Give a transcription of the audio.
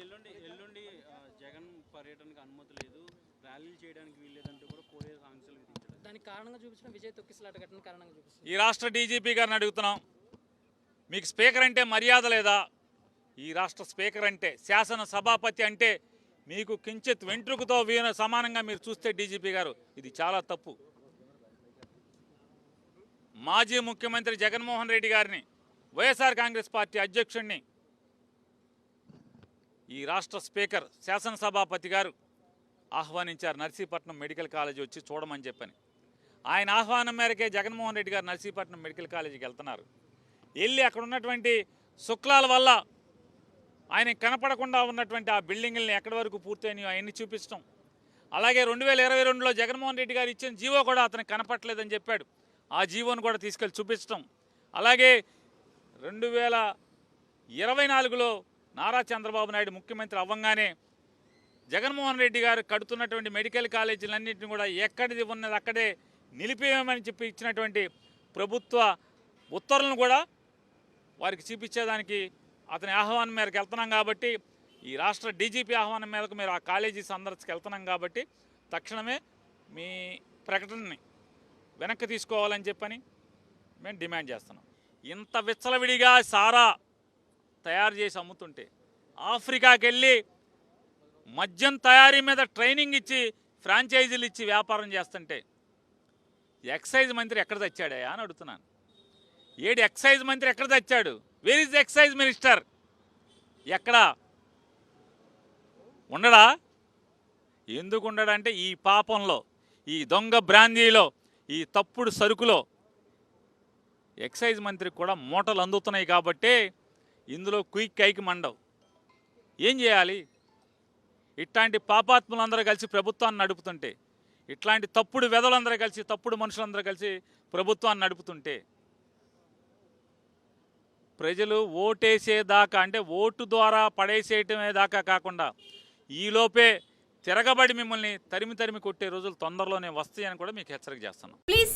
ఎల్లుండి ఎల్లుండి జగన్ పర్యటనకు అనుమతి లేదు. ర్యాలీలు చేయడానికి వీల్లేదంటూ కూడా ఆంక్షలు విధించారు దానికి కారణంగా చూపించిన విజయ్ తొక్కిసలాట ఘటన కారణంగా చూపిస్తుంది. ఈ రాష్ట్ర డీజీపీ గారిని అడుగుతున్నాం. మీకు స్పీకర్ అంటే మర్యాద లేదా? ఈ రాష్ట్ర స్పీకర్ అంటే శాసన సభాపతి అంటే మీకు కించిత్ వెంట్రుకతో వీన సమానంగా మీరు చూస్తే డీజీపీ గారు ఇది చాలా తప్పు. మాజీ ముఖ్యమంత్రి జగన్మోహన్ రెడ్డి గారిని వైఎస్ఆర్ కాంగ్రెస్ పార్టీ అధ్యక్షుడిని ఈ రాష్ట్ర స్పీకర్ శాసనసభాపతి గారు ఆహ్వానించారు. నర్సీపట్నం మెడికల్ కాలేజీ వచ్చి చూడమని చెప్పని. ఆయన ఆహ్వానం మేరకే జగన్మోహన్ రెడ్డి గారు నర్సీపట్నం మెడికల్ కాలేజీకి వెళ్తున్నారు. వెళ్ళి అక్కడ ఉన్నటువంటి శుక్లాల వల్ల ఆయన కనపడకుండా ఉన్నటువంటి ఆ బిల్డింగుల్ని ఎక్కడి వరకు పూర్తయినాయో అవన్నీ చూపించడం అలాగే రెండు వేల ఇరవై రెండులో జగన్మోహన్ రెడ్డి గారు ఇచ్చిన జీవో కూడా అతనికి కనపట్లేదని చెప్పాడు. ఆ జీవోను కూడా తీసుకెళ్ళి చూపించడం అలాగే రెండు వేల ఇరవై నాలుగులో నారా చంద్రబాబు నాయుడు ముఖ్యమంత్రి అవ్వంగానే జగన్మోహన్ రెడ్డి గారు కడుతున్నటువంటి మెడికల్ కాలేజీలన్నింటినీ కూడా ఎక్కడిది ఉన్నది అక్కడే నిలిపేయమని చెప్పి ఇచ్చినటువంటి ప్రభుత్వ ఉత్తర్వులను కూడా వారికి చూపించేదానికి అతని ఆహ్వానం మేరకు వెళ్తున్నాం కాబట్టి ఈ రాష్ట్ర డీజీపీ ఆహ్వానం మేరకు మీరు ఆ కాలేజీ సందర్శకు వెళ్తున్నాం కాబట్టి తక్షణమే మీ ప్రకటనని వెనక్కి తీసుకోవాలని చెప్పని మేము డిమాండ్ చేస్తున్నాం. ఇంత విచ్చలవిడిగా సారా తయారు చేసి అమ్ముతుంటే ఆఫ్రికాకి వెళ్ళి మద్యం తయారీ మీద ట్రైనింగ్ ఇచ్చి ఫ్రాంచైజీలు ఇచ్చి వ్యాపారం చేస్తుంటే ఎక్సైజ్ మంత్రి ఎక్కడ తెచ్చాడే? అని అడుగుతున్నాను. ఏడు ఎక్సైజ్ మంత్రి ఎక్కడ తెచ్చాడు? Where is excise minister? ఎక్కడ? ఉండడా? ఎందుకు ఉండడంటే ఈ పాపంలో ఈ దొంగ బ్రాందీలో ఈ తప్పుడు సరుకులో ఎక్సైజ్ మంత్రికి కూడా మూటలు అందుతున్నాయి కాబట్టి ఇందులో క్విక్ కైకి మండవు. ఏం చేయాలి? ఇట్లాంటి పాపాత్ములందరూ కలిసి ప్రభుత్వాన్ని నడుపుతుంటే ఇట్లాంటి తప్పుడు వెదలందరూ కలిసి తప్పుడు మనుషులందరూ కలిసి ప్రభుత్వాన్ని నడుపుతుంటే ప్రజలు ఓటేసేదాకా అంటే ఓటు ద్వారా పడేసేయటమే దాకా కాకుండా ఈలోపే తిరగబడి మిమ్మల్ని తరిమి తరిమి కొట్టే రోజులు తొందరలోనే వస్తాయని కూడా మీకు హెచ్చరిక చేస్తున్నాం. ప్లీజ్